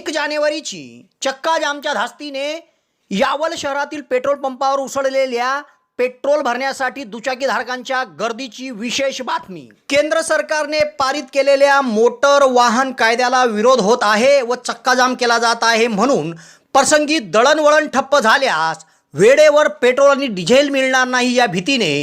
एक जानेवारीची चक्का जामच्या धास्तीने यावल शहरातील पेट्रोल पंपावर उसळलेल्या पेट्रोल भरण्यासाठी दुचाकीधारकांच्या गर्दीची विशेष बातमी. केंद्र सरकारने पारित केलेल्या मोटर वाहन कायद्याला विरोध होत आहे व चक्काजाम केला जात आहे म्हणून प्रसंगी दळणवळण ठप्प झाल्यास वेळेवर पेट्रोल आणि डिझेल मिळणार नाही या भीतीने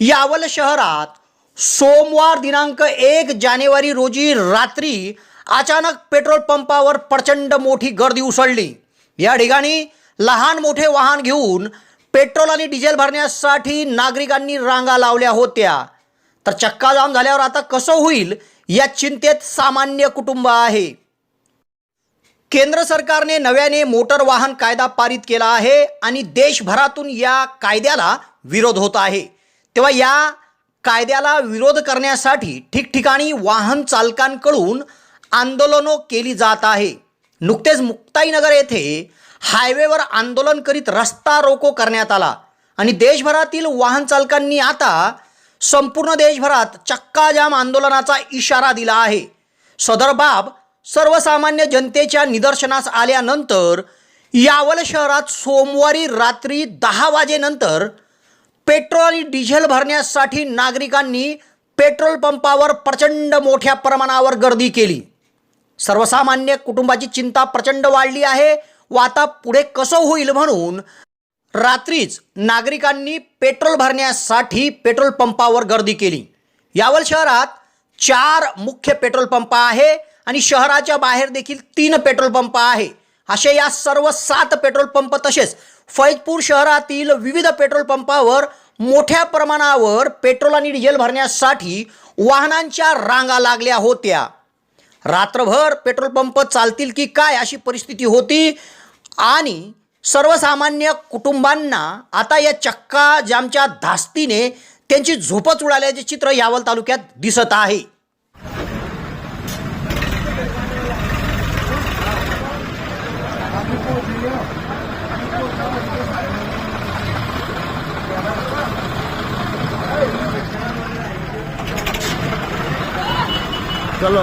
यावल शहरात सोमवार दिनांक एक जानेवारी रोजी रात्री अचानक पेट्रोल पंपावर प्रचंड मोठी गर्दी उसळली. या ठिकाणी लहान मोठे वाहन घेऊन पेट्रोल आणि डिझेल भरण्यासाठी नागरिकांनी रांगा लावल्या होत्या. तर चक्काजाम झाल्यावर आता कसं होईल या चिंतेत सामान्य कुटुंब आहे. केंद्र सरकारने नव्याने मोटर वाहन कायदा पारित केला आहे आणि देशभरातून या कायद्याला विरोध होत आहे. तेव्हा या कायद्याला विरोध करण्यासाठी ठिकठिकाणी वाहन चालकांकडून आंदोलनं केली जात आहे. नुकतेच मुक्ताईनगर येथे हायवेवर आंदोलन करीत रस्ता रोको करण्यात आला. आणि देशभरातील वाहन चालकांनी आता संपूर्ण देशभरात चक्काजाम आंदोलनाचा इशारा दिला आहे. सदर बाब सर्वसामान्य जनतेच्या निदर्शनास आल्यानंतर यावल शहरात सोमवारी रात्री दहा वाजेनंतर पेट्रोल आणि डिझेल भरण्यासाठी नागरिकांनी पेट्रोल पंपावर प्रचंड मोठ्या प्रमाणावर गर्दी केली. सर्वसामान्य कुटुंबाची चिंता प्रचंड वाढली आहे. व आता पुढे कसं होईल म्हणून रात्रीच नागरिकांनी पेट्रोल भरण्यासाठी पेट्रोल पंपावर गर्दी केली. यावल शहरात चार मुख्य पेट्रोल पंप आहे आणि शहराच्या बाहेर देखील तीन पेट्रोल पंप आहे. असे या सर्व सात पेट्रोल पंप तसेच फैजपूर शहरातील विविध पेट्रोल पंपावर मोठ्या प्रमाणावर पेट्रोल आणि डिझेल भरण्यासाठी वाहनांच्या रांगा लागल्या होत्या. रात्रभर पेट्रोल पंप चालतील की काय अशी परिस्थिती होती. आणि सर्वसामान्य कुटुंबांना आता या चक्का जामच्या धास्तीने त्यांची झोपच उडाल्याचे चित्र यावल तालुक्यात दिसत आहे. चलो